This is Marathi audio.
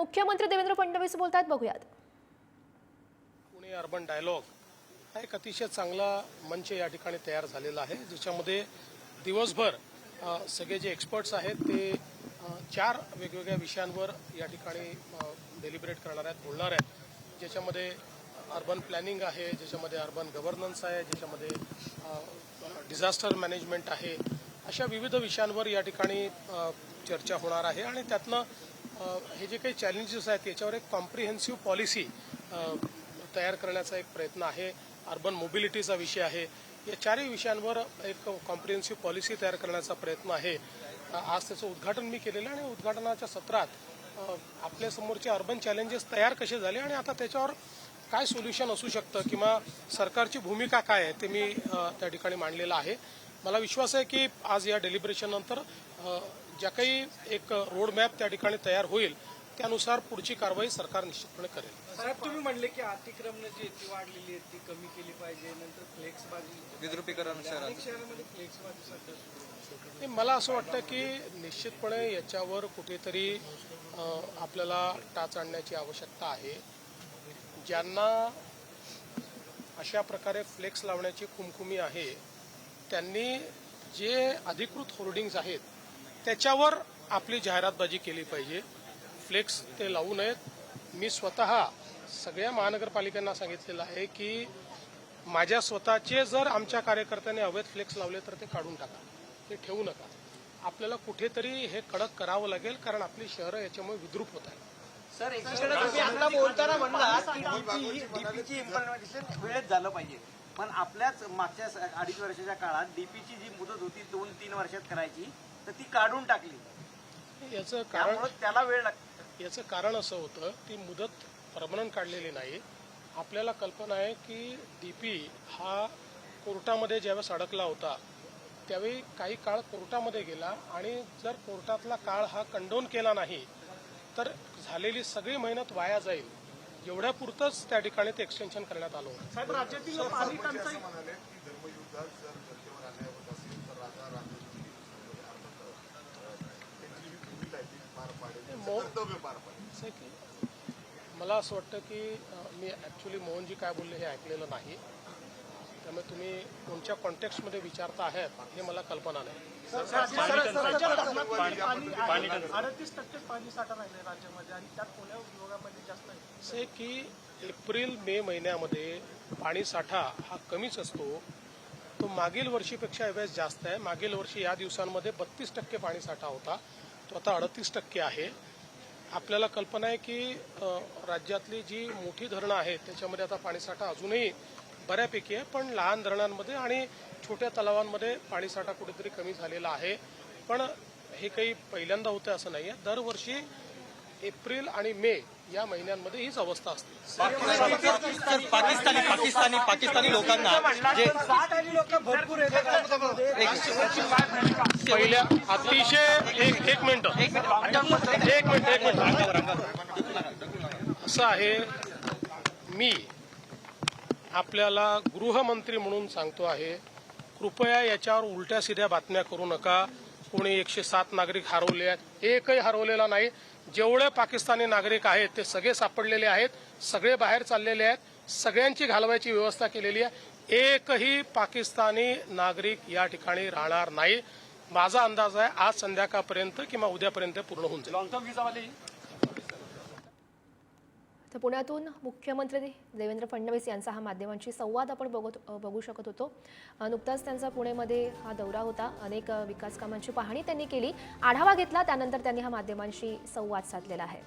मुख्यमंत्री देवेंद्र फडणवीस बोलतात बघूयात. पुणे अर्बन डायलॉग हा एक अतिशय चांगला मंच या ठिकाणी तयार झालेला आहे ज्याच्यामध्ये दिवसभर सगळे जे एक्सपर्ट्स आहेत ते चार वेगवेगळ्या विषयांवर या ठिकाणी डेलिब्रेट करणार आहेत बोलणार आहेत. ज्याच्यामध्ये अर्बन प्लॅनिंग आहे ज्याच्यामध्ये अर्बन गव्हर्नन्स आहे ज्याच्यामध्ये डिझास्टर मॅनेजमेंट आहे अशा विविध विषयांवर या ठिकाणी चर्चा होणार आहे. आणि त्यातनं हे जे काही चॅलेंजेस आहेत याच्यावर एक कॉम्प्रिहेन्सिव्ह पॉलिसी तयार करण्याचा एक प्रयत्न आहे. अर्बन मोबिलिटीचा विषय आहे. या चारही विषयांवर एक कॉम्प्रिहेन्सिव्ह पॉलिसी तयार करण्याचा प्रयत्न आहे. आज त्याचं उद्घाटन मी केलेलं आहे आणि उद्घाटनाच्या सत्रात आपल्यासमोरचे अर्बन चॅलेंजेस तयार कसे झाले आणि आता त्याच्यावर काय सोल्युशन असू शकतं किंवा सरकारची भूमिका काय आहे ते मी त्या ठिकाणी मांडलेलं आहे. मला विश्वास आहे की आज या डेलिब्रेशन नंतर ज्या काही एक रोड मॅप त्या ठिकाणी तयार होईल त्यानुसार पुढची कारवाई सरकार निश्चितपणे करेल. साहेब तुम्ही म्हणले की अतिक्रमण जी ती वाढलेली आहे ती कमी केली पाहिजे नंतर फ्लेक्सबाजी. विद्रुपीकरण शहरामध्ये फ्लेक्सबाजी सध्या मला असं वाटतं की निश्चितपणे याच्यावर कुठेतरी आपल्याला टाच आणण्याची आवश्यकता आहे. ज्यांना अशा प्रकारे फ्लेक्स लावण्याची खुमखुमी आहे त्यांनी जे अधिकृत होर्डिंग्ज आहेत त्याच्यावर आपली जाहिरातबाजी केली पाहिजे. फ्लेक्स ते लावू नयेत. मी स्वतः सगळ्या महानगरपालिकांना सांगितलेलं आहे की माझ्या स्वतःचे जर आमच्या कार्यकर्त्यांनी अवैध फ्लेक्स लावले तर ते काढून टाका. ते ठेवू नका. आपल्याला कुठेतरी हे कडक करावं लागेल कारण आपली शहरं याच्यामुळे विद्रूप होत आहेत. सर एकीकडे बोलताना वेळेत झालं पाहिजे. पण आपल्याच मागच्या अडीच वर्षाच्या काळात डीपीची जी मुदत होती दोन तीन वर्षात करायची तर ती काढून टाकली. याचं कारण त्याला वेळ लागतो. याचं कारण असं होतं ती मुदत परमनंट काढलेली नाही. आपल्याला कल्पना आहे की डीपी हा कोर्टामध्ये ज्यावेळेस अडकला होता त्यावेळी काही काळ कोर्टामध्ये गेला आणि जर कोर्टातला काळ हा कंडोन केला नाही तर झालेली सगळी मेहनत वाया जाईल. एवढ्या पुरतंच त्या ठिकाणी ते एक्सटेन्शन करण्यात आलं होतं. राज्यातील पाणी टंचाई म्हणाले की धर्मयुद्धात जर जनतेवर अन्याय होत असेल तर राजा रामजी त्यांची जी भूमिका आहे ती पार पाडेल त्यांचं मो- कर्तव्य पार पाडेल मला असं वाटतं की मी ॲक्च्युली मोहनजी काय बोलले हे ऐकलेलं नाही. त्यामुळे तुम्ही कोणत्या कॉन्टेक्स्टमध्ये विचारता आहेत हे मला कल्पना नाही. पाणी अडतीस टक्के पाणी साठा राहिले राज्यामध्ये आणि त्यात पुण्या विभागामध्ये जास्त आहे. असं आहे की एप्रिल मे महिन्यामध्ये पाणी साठा हा कमीच असतो. तो मागील वर्षीपेक्षा यावेळेस जास्त आहे. मागील वर्षी या दिवसांमध्ये बत्तीस टक्के पाणी साठा होता. तो आता अडतीस टक्के आहे. आपल्याला कल्पना आहे की राज्यातली जी मोठी धरणं आहेत त्याच्यामध्ये आता पाणीसाठा अजूनही बऱ्यापैकी आहे पण लहान धरणांमध्ये आणि छोट्या तलावांमध्ये पाणीसाठा कुठेतरी कमी झालेला आहे. पण हे काही पहिल्यांदा होतं असं नाही आहे दरवर्षी एप्रिल आणि मे या महिन्यांमध्ये हीच अवस्था असते. पाकिस्तानी पाकिस्तानी पाकिस्तानी लोकांना जे लोक भरपूर येतात पहिल्या अतिशय एक एक मिनिट. एक मिनिट. एक मिनिट असं आहे मी आपल्याला गृहमंत्री म्हणून सांगतो आहे कृपया याच्यावर उलट्या सिध्या बातम्या करू नका. कोणी एकशे सात नागरिक हरवले आहेत? एकही हरवलेला नाही. जेवढे पाकिस्तानी नागरिक आहेत ते सगळे सापडलेले आहेत सगळे बाहेर चाललेले आहेत सगळ्यांची घालवायची व्यवस्था केलेली आहे. एकही पाकिस्तानी नागरिक या ठिकाणी राहणार नाही. माझा अंदाज आहे आज संध्याकाळपर्यंत किंवा उद्यापर्यंत पूर्ण होऊन जाईल. लॉंग टर्म तर पुण्यातून मुख्यमंत्री देवेंद्र फडणवीस यांचा हा माध्यमांशी संवाद आपण बघत बघू शकत होतो. नुकताच त्यांचा पुणेमध्ये हा दौरा होता. अनेक विकास कामांची पाहणी त्यांनी केली. आढावा घेतला. त्यानंतर त्यांनी हा माध्यमांशी संवाद साधलेला आहे.